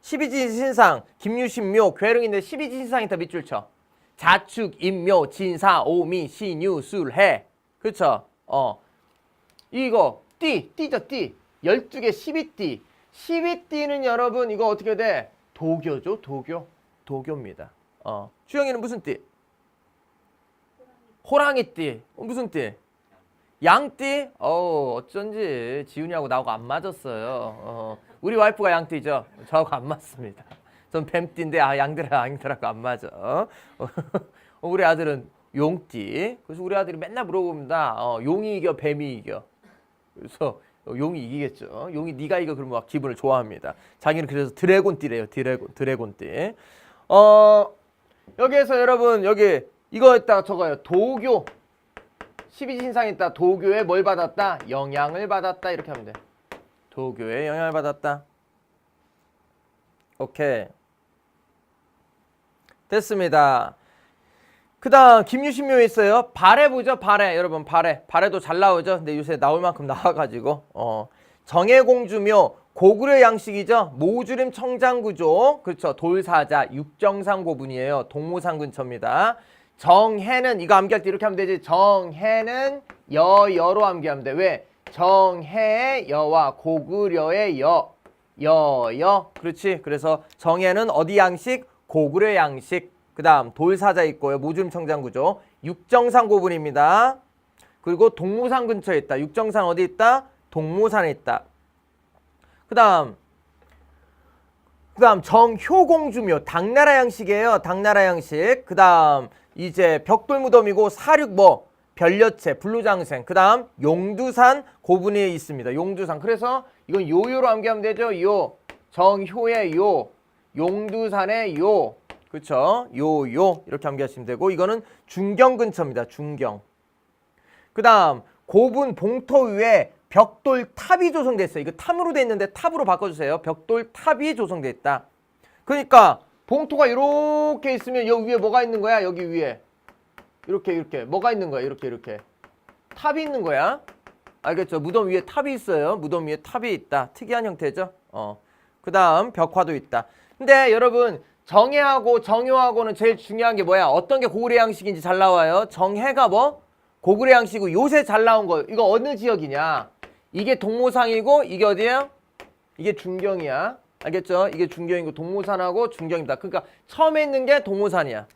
십이진신상 김유신묘 괴릉인데 십이진신상이 다 밑줄 쳐. 자축 임묘 진사 오미 신유 술 해 그쵸? 어 이거 띠 띠죠 띠 12개 12띠 12띠는 여러분 이거 어떻게 돼? 도교죠 도교 도교입니다 어 주영이는 무슨 띠? 호랑이띠 어, 무슨 띠? 양띠? 어 어쩐지 지훈이하고 나하고 안 맞았어요 어, 우리 와이프가 양띠죠 저하고 안 맞습니다 전 뱀띠인데 아 양들아 양들하고 안 맞아 어, 우리 아들은 용띠 그래서 우리 아들이 맨날 물어봅니다 어, 용이 이겨 뱀이 이겨 그래서 용이 이기겠죠. 용이 네가 이거 그러면 막 기분을 좋아합니다. 자기는 그래서 드래곤띠래요. 드래곤 드래곤띠. 어 여기에서 여러분 여기 이거 있다 적어요. 도교 12신상 있다. 도교에 뭘 받았다? 영향을 받았다. 이렇게 하면 돼. 도교에 영향을 받았다. 오케이. 됐습니다. 그 다음 김유신묘 있어요. 발해 보죠. 발해 여러분 발해 발해도 잘 나오죠. 근데 요새 나올 만큼 나와가지고 어 정해공주묘 고구려 양식이죠. 모주림 청장구조 그렇죠. 돌사자 육정상 고분이에요. 동모산 근처입니다. 정해는 이거 암기할 때 이렇게 하면 되지. 정해는 여여로 암기하면 돼. 왜? 정해의 여와 고구려의 여 여여 그렇지. 그래서 정해는 어디 양식? 고구려 양식. 그 다음 돌사자 있고요. 모주림 청장구조. 육정산 고분입니다. 그리고 동모산 근처에 있다. 육정산 어디 있다? 동모산에 있다. 그 다음 그 다음 정효공주묘 당나라 양식이에요. 당나라 양식. 그 다음 이제 벽돌 무덤이고 사륙 뭐 별려체 불로장생. 그 다음 용두산 고분에 있습니다. 용두산. 그래서 이건 요요로 암기하면 되죠. 요 정효의 요 용두산의 요 그렇죠. 요요 이렇게 암기하시면 되고 이거는 중경 근처입니다. 중경. 그 다음 고분 봉토 위에 벽돌 탑이 조성됐어요. 이거 탑으로 돼 있는데 탑으로 바꿔주세요. 벽돌 탑이 조성돼 있다. 그러니까 봉토가 이렇게 있으면 여기 위에 뭐가 있는 거야? 여기 위에 이렇게 이렇게 뭐가 있는 거야? 이렇게 이렇게 탑이 있는 거야. 알겠죠? 무덤 위에 탑이 있어요. 무덤 위에 탑이 있다. 특이한 형태죠. 어. 그 다음 벽화도 있다. 근데 여러분 정해하고 정효하고는 제일 중요한 게 뭐야? 어떤 게 고구려 양식인지 잘 나와요. 정해가 뭐? 고구려 양식이고 요새 잘 나온 거. 이거 어느 지역이냐? 이게 동모상이고 이게 어디야? 이게 중경이야. 알겠죠? 이게 중경이고 동모산하고 중경입니다. 그러니까 처음에 있는 게 동모산이야.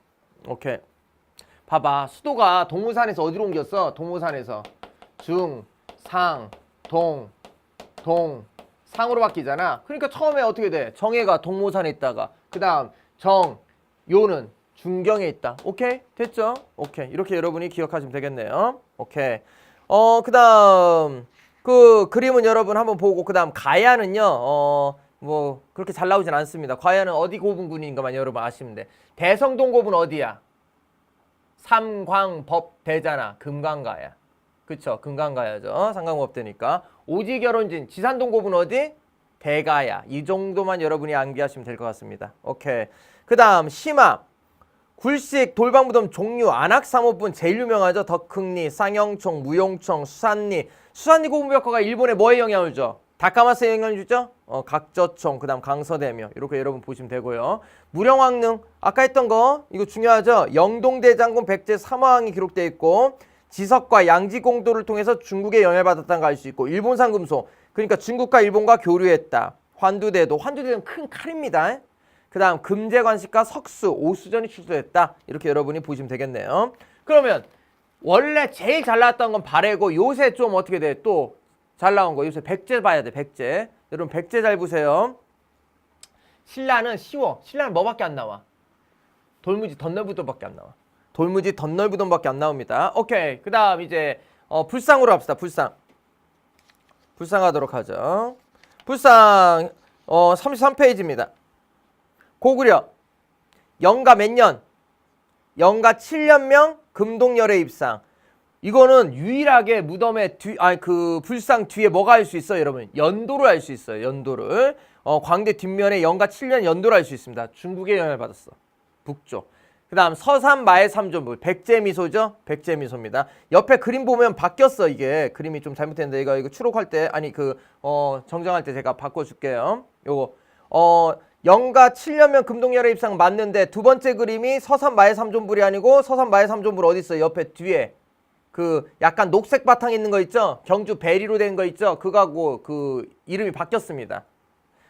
오케이. 봐봐. 수도가 동모산에서 어디로 옮겼어? 동모산에서 중, 상, 동, 동, 상으로 바뀌잖아. 그러니까 처음에 어떻게 돼? 정해가 동모산에 있다가 그 다음 정, 요는 중경에 있다. 오케이? 됐죠? 오케이. 이렇게 여러분이 기억하시면 되겠네요. 오케이. 어, 그 다음 그 그림은 여러분 한번 보고 그 다음 가야는요. 어, 뭐 그렇게 잘 나오진 않습니다. 가야는 어디 고분군인가만 여러분 아시면 돼. 대성동 고분 어디야? 삼광법 대잖아. 금강가야. 그쵸? 금강가야죠. 삼광법대니까. 오지결혼진 지산동 고분 어디? 대가야. 이 정도만 여러분이 암기하시면 될 것 같습니다. 오케이. 그 다음 심화. 굴식 돌방무덤 종류 안악사모분 제일 유명하죠. 덕흥리, 쌍영총, 무용총, 수산리. 수산리 고분벽화가 일본에 뭐에 영향을 줘? 다카마스에 영향을 주죠? 어, 각저총, 그 다음 강서대묘. 이렇게 여러분 보시면 되고요. 무령왕릉. 아까 했던 거 이거 중요하죠. 영동대장군 백제 삼화왕이 기록되어 있고 지석과 양지공도를 통해서 중국에 영향을 받았다는 걸 알 수 있고 일본산 금속. 그러니까 중국과 일본과 교류했다. 환두대도 환두대는 큰 칼입니다. 그 다음 금제관식과 석수, 오수전이 출소했다. 이렇게 여러분이 보시면 되겠네요. 그러면 원래 제일 잘 나왔던 건 발해고 요새 좀 어떻게 돼? 또 잘 나온 거 요새 백제 봐야 돼. 백제. 여러분 백제 잘 보세요. 신라는 쉬워. 신라는 뭐밖에 안 나와? 돌무지 덧넓부돈밖에 안 나와. 돌무지 덧넓부돈밖에 안 나옵니다. 오케이. 그 다음 이제 어, 불상으로 합시다. 불상. 불상하도록 하죠. 불상 어, 33페이지입니다. 고구려 영가 몇 년? 영가 7년명 금동열의 입상. 이거는 유일하게 무덤의 뒤, 아니 그 불상 뒤에 뭐가 알 수 있어요, 여러분? 연도를 알 수 있어요, 연도를. 어, 광대 뒷면에 영가 7년 연도를 알 수 있습니다. 중국의 영향을 받았어. 북쪽. 그 다음 서산 마의 삼존부 백제 미소죠? 백제 미소입니다. 옆에 그림 보면 바뀌었어 이게 그림이 좀 잘못됐는데 이거 이거 추록할 때 아니 그 어 정정할 때 제가 바꿔줄게요. 요거 어 영가 7년면 금동열의 입상 맞는데 두 번째 그림이 서산 마의 삼존불이 아니고 서산 마의 삼존불 어디 있어요? 옆에 뒤에 그 약간 녹색 바탕 있는 거 있죠? 경주 베리로 된 거 있죠? 그거하고 그 이름이 바뀌었습니다.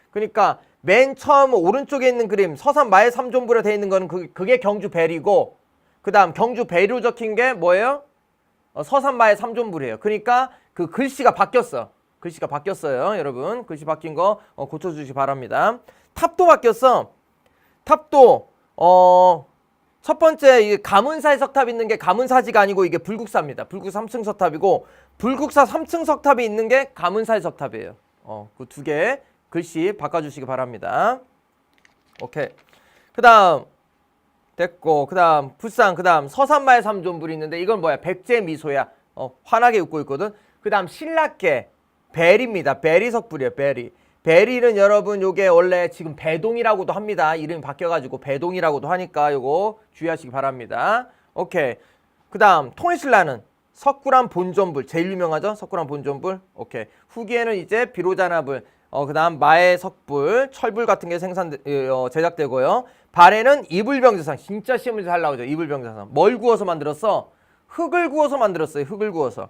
그러니까 맨 처음 오른쪽에 있는 그림 서산 마의 삼존불에 돼 있는 거는 그, 그게 경주 베리고 그 다음 경주 베리로 적힌 게 뭐예요? 어, 서산마의 삼존불이에요. 그러니까 그 글씨가 바뀌었어. 글씨가 바뀌었어요, 여러분. 글씨 바뀐 거 어, 고쳐주시기 바랍니다. 탑도 바뀌었어. 탑도 어. 첫 번째 이 가문사의 석탑 있는 게 가문사지가 아니고 이게 불국사입니다. 불국사 3층 석탑이고 불국사 3층 석탑이 있는 게 가문사의 석탑이에요. 어, 그 두 개 글씨 바꿔주시기 바랍니다. 오케이. 그 다음 됐고 그 다음 부산 그다음 서산마의 삼존불이 있는데 이건 뭐야 백제 미소야 어, 환하게 웃고 있거든 그 다음 신라께 베리입니다 베리석불이에요 베리 베리는 여러분 요게 원래 지금 배동이라고도 합니다. 이름이 바뀌어가지고 배동이라고도 하니까 요거 주의하시기 바랍니다. 오케이. 그 다음 통일신라는 석굴암 본전불 제일 유명하죠? 석굴암 본전불? 오케이. 후기에는 이제 비로자나불 어 그 다음 마의 석불 철불 같은 게 생산 어, 제작되고요. 발에는 이불병자상 진짜 시험을 잘 나오죠. 이불병자상. 뭘 구워서 만들었어? 흙을 구워서 만들었어요. 흙을 구워서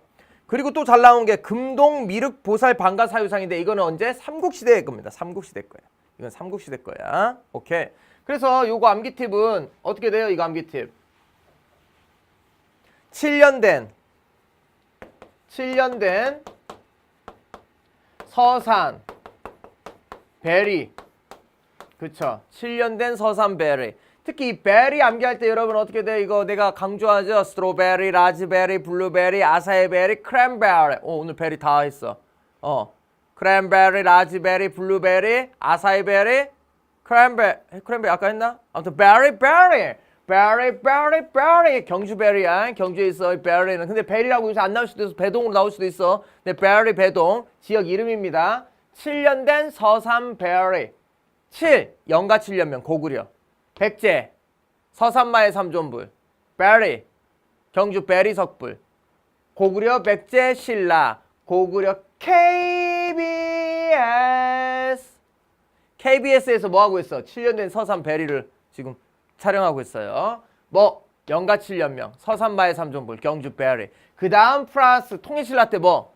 그리고 또 잘 나온 게 금동 미륵 보살 방가 사유상인데 이거는 언제? 삼국시대의 겁니다. 삼국시대 거야 이건 삼국시대 거야. 오케이. 그래서 요거 암기 팁은 어떻게 돼요? 이거 암기 팁. 7년 된 7년 된 서산 베리. 그쵸? 7년 된 서산 베리 특히 이 베리 암기할 때 여러분 어떻게 돼 이거 내가 강조하죠? 스트로베리 라즈베리 블루베리 아사이 베리 크랜베리. 오, 오늘 베리 다 했어. 어. 크랜베리 라즈베리 블루베리 아사이 베리 크랜베리 크랜베리 아까 했나? 아무튼 베리 베리. 베리 베리 베리. 경주 베리야. 경주에 있어 이 베리는. 근데 베리라고 요새 안 나올 수도 있어. 배동으로 나올 수도 있어. 근데 베리 배동. 지역 이름입니다. 7년 된 서산 베리. 7 영가 7년면 고구려 백제 서산마의 삼존불 베리 경주 베리 석불 고구려 백제 신라 고구려 KBS KBS에서 뭐 하고 있어? 7년 된 서산 베리를 지금 촬영하고 있어요. 뭐? 영가 7년명 서산마의 삼존불 경주 베리. 그 다음 프랑스 통일신라 때 뭐?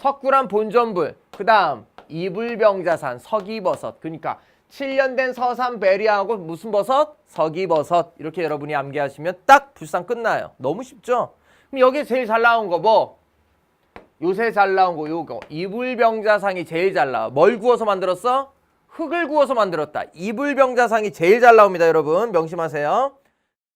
석굴암 본전불. 그 다음 이불병자산 서기버섯. 그러니까 7년 된 서산 베리하고 무슨 버섯? 서기버섯 이렇게 여러분이 암기하시면 딱 불상 끝나요 너무 쉽죠? 그럼 여기 제일 잘 나온 거 뭐? 요새 잘 나온 거 요거 이불병자상이 제일 잘 나와 뭘 구워서 만들었어? 흙을 구워서 만들었다 이불병자상이 제일 잘 나옵니다 여러분 명심하세요